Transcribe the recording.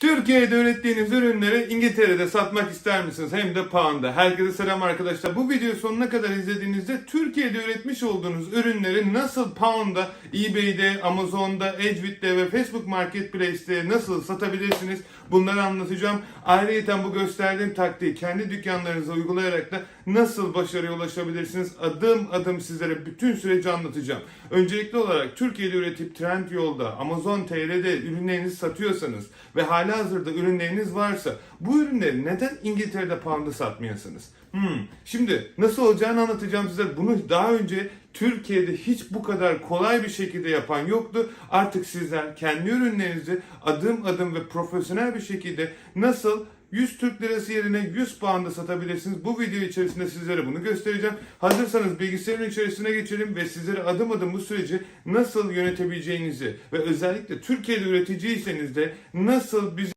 Türkiye'de ürettiğiniz ürünleri İngiltere'de satmak ister misiniz? Hem de pound'a. Herkese selam arkadaşlar. Bu videoyu sonuna kadar izlediğinizde Türkiye'de üretmiş olduğunuz ürünleri nasıl pound'a, eBay'de, Amazon'da, Edgewood'de ve Facebook Marketplace'te nasıl satabilirsiniz? Bunları anlatacağım. Ayrıca bu gösterdiğim taktiği kendi dükkanlarınıza uygulayarak da nasıl başarıya ulaşabilirsiniz? Adım adım sizlere bütün süreci anlatacağım. Öncelikli olarak Türkiye'de üretip Trendyol'da, Amazon TL'de ürünlerinizi satıyorsanız ve hala hazırda ürünleriniz varsa bu ürünleri neden İngiltere'de pound'a satmıyorsunuz? Hmm. Şimdi nasıl olacağını anlatacağım size. Bunu daha önce Türkiye'de hiç bu kadar kolay bir şekilde yapan yoktu. Artık sizler kendi ürünlerinizi adım adım ve profesyonel bir şekilde nasıl 100 Türk Lirası yerine 100 pound'a satabilirsiniz. Bu video içerisinde sizlere bunu göstereceğim. Hazırsanız bilgisayarın içerisine geçelim ve sizlere adım adım bu süreci nasıl yönetebileceğinizi ve özellikle Türkiye'de üreticiyseniz de nasıl biz